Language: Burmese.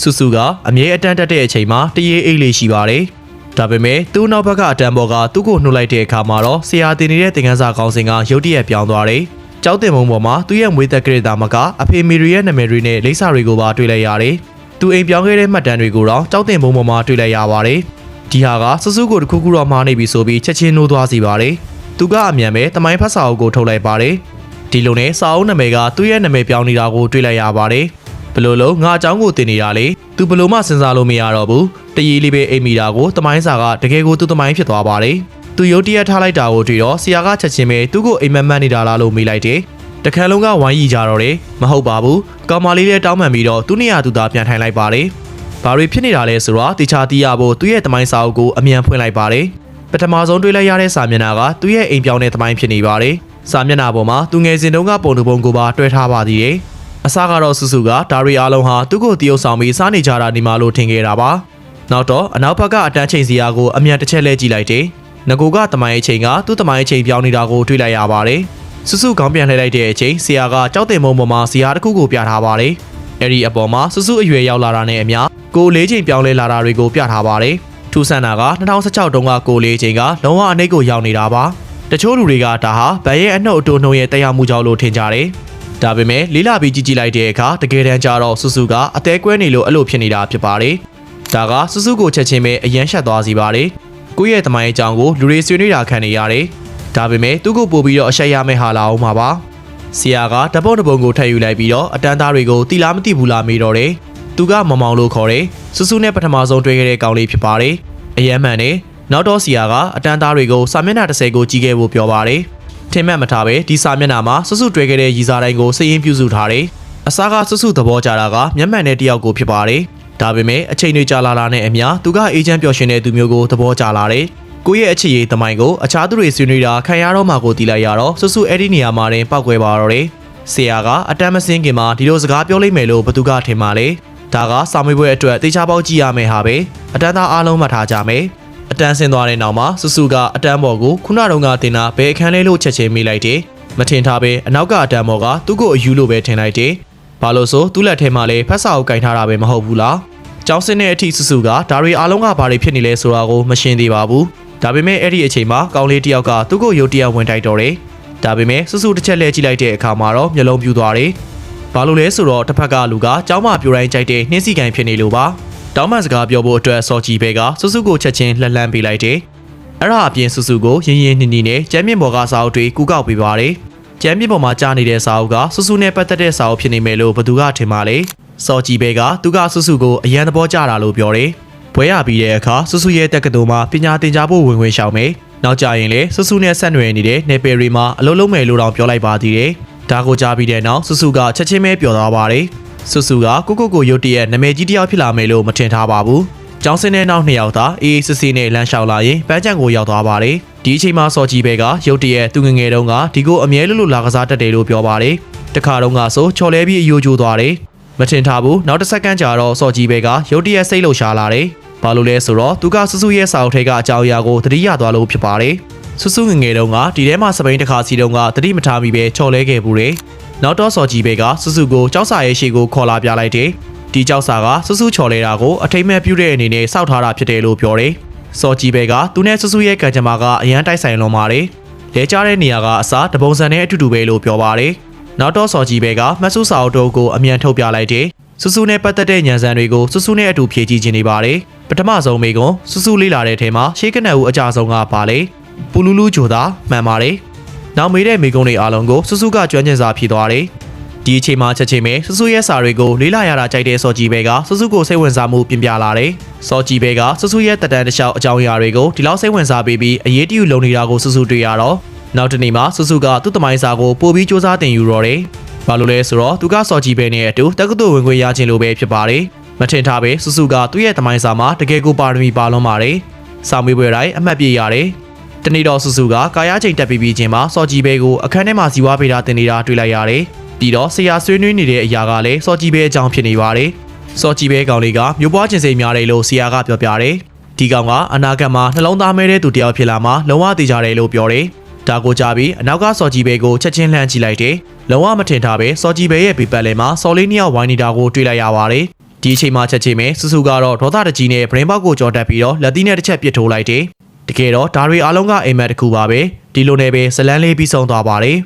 ။စုစုကအမြဲအတန်းတက်တဲ့အချိန်မှာတရေအိတ်လေးရှိပါတယ်။ဒါပေမဲ့သူ့နောက်ဘက်ကအတန်းပေါ်ကသူ့ကိုနှုတ်လိုက်တဲ့အခါမှာတော့ဆရာတင်နေတဲ့သင်ခန်းစာကောင်းစဉ်ကရုတ်တရက်ပြောင်းသွားတယ်။ကျောင်းတင်မုံပေါ်မှာသူ့ရဲ့မွေးသက်ကလေးသားမကအဖေမီရီရဲ့နာမည်တွေနဲ့လိပ်စာတွေကိုပါတွေ့လိုက်ရတယ်။သူအိမ်ပြောင်းခဲ့တဲ့မှတ်တမ်းတွေကိုတော့ကျောင်းတင်မုံပေါ်မှာတွေ့လိုက်ရပါတယ်။ဒီဟာကစစုကိုတစ်ခုခုတော့မှားနေပြီဆိုပြီးချက်ချင်းနှိုးသွားစီပါတယ်။သူကအမြန်ပဲတမိုင်းဖတ်စာအုပ်ကိုထုတ်လိုက်ပါတယ်။ဒီလိုနဲ့စာအုပ်နာမည်ကသူ့ရဲ့နာမည်ပြောင်းနေတာကိုတွေ့လိုက်ရပါတယ်။ ဘလို့လို့ငါအကြောင်းကိုတင်နေတာလေသူဘလို့မှစဉ်းစားလို့မရတော့ဘူး။တရီလေးပဲအိမ်မိတာကိုတမိုင်းစာကတကယ်ကိုသူ့တမိုင်းဖြစ်သွားပါတယ်။သူရုတ်တရက်ထားလိုက်တာကိုတွေ့တော့ဆရာကချက်ချင်းပဲသူ့ကိုအိမ်မက်မက်နေတာလားလို့မေးလိုက်တယ်။တခါလုံးကဝိုင်းရီကြတော့တယ်မဟုတ်ပါဘူး။ကောင်မလေးလည်းတောင်းပန်ပြီးတော့သူ့နေရာသူသားပြန်ထိုင်လိုက်ပါတယ်။ဘာတွေဖြစ်နေတာလဲဆိုတော့တခြားတီးရဖို့သူ့ရဲ့တမိုင်းစာအုပ်ကိုအမြန်ဖွင့်လိုက်ပါတယ်။ပထမဆုံးတွေ့လိုက်ရတဲ့စာမျက်နှာကသူ့ရဲ့အိမ်ပြောင်းတဲ့တမိုင်းဖြစ်နေပါတယ်။စာမျက်နှာပေါ်မှာသူငယ်စဉ်တုန်းကပုံတူပုံကိုပါတွဲထားပါသေးတယ်။ အစကတော့စုစုကဒါရီအားလုံးဟာသူ့ကိုတရုပ်ဆောင်ပြီးစားနေကြတာနေမှလို့ထင်ခဲ့တာပါ။နောက်တော့အနောက်ဘက်ကအတန်းချိန်စီယာကိုအမြန်တစ်ချက်လဲကြည့်လိုက်တယ်။ငကိုကတမိုင်းအချိန်ကသူ့တမိုင်းအချိန်ပြောင်းနေတာကိုတွေ့လိုက်ရပါတယ်။စုစုခေါင်းပြန်လှည့်လိုက်တဲ့အချိန်ဆရာကကြောက်တင်မုံပေါ်မှာဆရာတစ်ခုကိုပြထားပါတယ်။အဲ့ဒီအပေါ်မှာစုစုအရွယ်ရောက်လာတာနဲ့အမျှကိုလေးချိန်ပြောင်းလဲလာတာတွေကိုပြထားပါတယ်။ထူဆန်တာက2016တုန်းကကိုလေးချိန်ကလုံးဝအနှိတ်ကိုရောက်နေတာပါ။တချို့လူတွေကဒါဟာဗန်ရဲ့အနှုတ်အတိုးနှုံရဲ့တရားမှုကြောင့်လို့ထင်ကြတယ်။ ဒါပေမဲ့လေးလာပြီးကြည့်ကြည့်လိုက်တဲ့အခါတကယ်တမ်းကျတော့စုစုကအသေးကွဲနေလို့အဲ့လိုဖြစ်နေတာဖြစ်ပါတယ်။ဒါကစုစုကိုချက်ချင်းပဲအယမ်းရှက်သွားစီပါတယ်။ကိုယ့်ရဲ့တမိုင်းအကြောင်းကိုလူတွေဆွေးနွေးတာခံနေရတယ်။ဒါပေမဲ့သူ့ကိုပို့ပြီးတော့အရှက်ရမယ့်ဟာလာအောင်ပါပါ။ဆရာကတပုတ်တပုံကိုထည့်ယူလိုက်ပြီးတော့အတန်းသားတွေကိုတီလားမသိဘူးလားမေးတော့တယ်။သူကမမောင်လို့ခေါ်တယ်။စုစုနဲ့ပထမဆုံးတွေ့ခဲ့တဲ့ကောင်လေးဖြစ်ပါတယ်။အယမ်းမှန်နေနောက်တော့ဆရာကအတန်းသားတွေကိုစာမျက်နှာ30ကိုကြီးခဲ့ဖို့ပြောပါတယ်။ ထင်မှတ်မထားပဲဒီစာမျက်နှာမှာစုစုတွေ့ခဲ့တဲ့ရည်စားတိုင်းကိုစည်ရင်ပြုစုထားတယ်။အစားကစုစုသဘောကျတာကမျက်မှန်တဲ့တယောက်ကိုဖြစ်ပါတယ်။ဒါပေမဲ့အချိန်တွေကြာလာတာနဲ့အမျှသူကအေဂျင့်ပျော်ရွှင်တဲ့သူမျိုးကိုသဘောကျလာတယ်။ကိုယ့်ရဲ့အချစ်ရေးသမိုင်းကိုအခြားသူတွေဆွေးနွေးတာခံရတော့မှကိုတီးလိုက်ရတော့စုစုအဲ့ဒီနေရာမှာတင်ပောက်ကွဲပါတော့တယ်။ဆရာကအတမ်းမစင်းခင်မှာဒီလိုစကားပြောလိုက်မယ်လို့ဘသူကထင်ပါလဲ။ဒါကစာမေးပွဲအတွက်တေချာပေါက်ကြည့်ရမယ်ဟာပဲ။အတန်းသားအားလုံးမှတ်ထားကြမယ်။ အတန်းဆင်းသွားတဲ့နောက်မှာစုစုကအတန်းပေါ်ကိုခုနတုန်းကတင်တာဘယ်အခန်းလဲလို့ချက်ချင်းမိလိုက်တယ်။မထင်ထားပဲအနောက်ကအတန်းပေါ်ကသူ့ကိုအယူလို့ပဲထင်လိုက်တယ်။ဘာလို့ဆိုသူ့လက်ထဲမှာလည်းဖက်စာအုပ်ကင်ထားတာပဲမဟုတ်ဘူးလား။ကျောင်းစင်းတဲ့အထိစုစုကဒါတွေအားလုံးကဘာတွေဖြစ်နေလဲဆိုတာကိုမရှင်းသေးပါဘူး။ဒါပေမဲ့အဲ့ဒီအချိန်မှာကောင်းလေးတစ်ယောက်ကသူ့ကိုရုတ်တရက်ဝင်တိုက်တော့တယ်။ဒါပေမဲ့စုစုတစ်ချက်လဲကြည့်လိုက်တဲ့အခါမှာတော့မျက်လုံးပြူသွားတယ်။ဘာလို့လဲဆိုတော့တစ်ဖက်ကလူကကျောင်းမပြိုတိုင်းကြိုက်တဲ့နှင်းစီကန်ဖြစ်နေလို့ပါ။ တောင်းပန်စကားပြောဖို့အတွက်စော်ကြီးဘဲကစုစုကိုချက်ချင်းလှန်လှန်ပေးလိုက်တယ်။အဲ့ဒါအပြင်စုစုကိုရင်းရင်းနှီးနှီးနဲ့ကျမ်းမြင့်ဘော်ကစာအုပ်တွေကူကောက်ပေးပါတယ်။ကျမ်းမြင့်ဘော်မှာကြားနေတဲ့စာအုပ်ကစုစုနဲ့ပတ်သက်တဲ့စာအုပ်ဖြစ်နေမယ်လို့ဘသူကထင်ပါလဲ။စော်ကြီးဘဲကသူကစုစုကိုအရန်သဘောကျတာလို့ပြောတယ်။ဘွဲရပြီးတဲ့အခါစုစုရဲ့တက္ကသိုလ်မှာပညာသင်ကြားဖို့ဝင်ဝင်ရှောင်မယ်။နောက်ကြရင်လေစုစုနဲ့ဆက်နွယ်နေတဲ့နေပယ်ရီမှာအလုပ်လုပ်မယ်လို့တောင်ပြောလိုက်ပါသေးတယ်။ဒါကိုကြားပြီးတဲ့နောက်စုစုကချက်ချင်းပဲပျော်သွားပါတယ်။ စုစုကကိုကိုကိုရုတ်တရက်နာမည်ကြီးတစ်ယောက်ဖြစ်လာမယ်လို့မထင်ထားပါဘူး။ကျောင်းစင်းတဲ့နောက်နှစ်ယောက်သာအေးအေးစစ်စစ်နဲ့လမ်းလျှောက်လာရင်ပန်းချံကိုရောက်သွားပါတယ်။ဒီအချိန်မှာစော်ကြီးဘဲကရုတ်တရက်သူငယ်ငယ်တုန်းကဒီကိုအမြဲလို့လို့လာကစားတတ်တယ်လို့ပြောပါတယ်။တခါတုန်းကဆိုချော်လဲပြီးအယိုးကျိုးသွားတယ်။မထင်ထားဘူးနောက်တစ်စက္ကန့်ကြာတော့စော်ကြီးဘဲကရုတ်တရက်စိတ်လှုပ်ရှားလာတယ်။ဘာလို့လဲဆိုတော့သူကဆူဆူရဲ့စာအုပ်ထဲကအကြောင်းအရာကိုသတိရသွားလို့ဖြစ်ပါတယ်။ဆူဆူငယ်ငယ်တုန်းကဒီထဲမှာစပိန်တစ်ခါစီတုန်းကသတိမထားမိပဲချော်လဲခဲ့ဘူးတယ်။ နောက်တော့စော်ကြီးဘဲကဆူဆူကိုကြောက်စာရဲ့ရှေ့ကိုခေါ်လာပြလိုက်တယ်။ဒီကြောက်စာကဆူဆူချော်လဲတာကိုအထိမ့်မဲ့ပြုတဲ့အနေနဲ့စောက်ထားတာဖြစ်တယ်လို့ပြောတယ်။စော်ကြီးဘဲကသူနဲ့ဆူဆူရဲ့ကံကြမ္မာကအရန်တိုက်ဆိုင်လွန်ပါတယ်။လဲကြတဲ့နေရာကအစားတပုံစံနဲ့အတူတူပဲလို့ပြောပါတယ်။နောက်တော့စော်ကြီးဘဲကမတ်ဆူစာအုပ်တို့ကိုအမြန်ထုတ်ပြလိုက်တယ်။ဆူဆူနဲ့ပတ်သက်တဲ့ညံစံတွေကိုဆူဆူနဲ့အတူဖြည့်ကြည့်ခြင်းနေပါတယ်။ပထမဆုံးမိကွန်ဆူဆူလေးလာတဲ့ထဲမှာရှေးကနက်ဦးအကြဆုံးကပါလေ။ပူလူလူဂျိုသာမှန်ပါတယ်။ နောက်မေးတဲ့မိကွန်တွေအားလုံးကိုဆူဆူကကျွမ်းကျင်စာဖြည့်သွားတယ်။ဒီအချိန်မှာချက်ချင်းပဲဆူဆူရဲ့စာတွေကိုလေးလာရတာကြိုက်တဲ့စော်ကြီးဘဲကဆူဆူကိုစိတ်ဝင်စားမှုပြင်ပြလာတယ်။စော်ကြီးဘဲကဆူဆူရဲ့တက်တန်တစ်လျှောက်အကြောင်းအရာတွေကိုဒီလောက်စိတ်ဝင်စားပေးပြီးအရေးတယူလုံနေတာကိုဆူဆူတွေ့ရတော့နောက်တနေ့မှာဆူဆူကသူ့တမိုင်းစာကိုပို့ပြီးစူးစမ်းတင်ယူတော့တယ်။ဘာလို့လဲဆိုတော့သူကစော်ကြီးဘဲနဲ့အတူတက္ကသိုလ်ဝင်ခွင့်ရခြင်းလိုပဲဖြစ်ပါတယ်။မထင်ထားပဲဆူဆူကသူ့ရဲ့တမိုင်းစာမှာတကယ်ကိုပါရမီပါလွန်ပါတယ်။စာမေးပွဲတိုင်းအမှတ်ပြရတယ်။ တနေ့တော့ဆူဆူကကာယချိန်တက်ပြီးပြီးချင်းမှာစော်ကြီးဘဲကိုအခန်းထဲမှာဇီဝဗေဒတင်နေတာတွေ့လိုက်ရတယ်။ပြီးတော့ဆရာဆွေးနွေးနေတဲ့အရာကလည်းစော်ကြီးဘဲအကြောင်းဖြစ်နေပါတယ်။စော်ကြီးဘဲကောင်လေးကမျိုးပွားခြင်းစိတ်များတယ်လို့ဆရာကပြောပြတယ်။ဒီကောင်ကအနာဂတ်မှာနှလုံးသားမဲတဲ့သူတယောက်ဖြစ်လာမှလုံးဝသိကြတယ်လို့ပြောတယ်။ဒါကိုကြားပြီးအနောက်ကစော်ကြီးဘဲကိုချက်ချင်းလှမ်းကြည့်လိုက်တယ်။လုံးဝမထင်ထားပဲစော်ကြီးဘဲရဲ့ဘေးပတ်လည်မှာစော်လေးနှစ်ယောက်ဝိုင်းနေတာကိုတွေ့လိုက်ရပါတယ်။ဒီအချိန်မှာချက်ချင်းပဲစူဆူကတော့ဒေါသတကြီးနဲ့ဗရင်ပေါက်ကိုကြော်တက်ပြီးတော့လက်သီးနဲ့တစ်ချက်ပစ်ထိုးလိုက်တယ် တကယ်တော့ဒါတွေအားလုံးကအိမ်မက်တစ်ခုပါပဲဒီလိုနဲ့ပဲဇလန်းလေးပြီးဆုံးသွားပါတယ်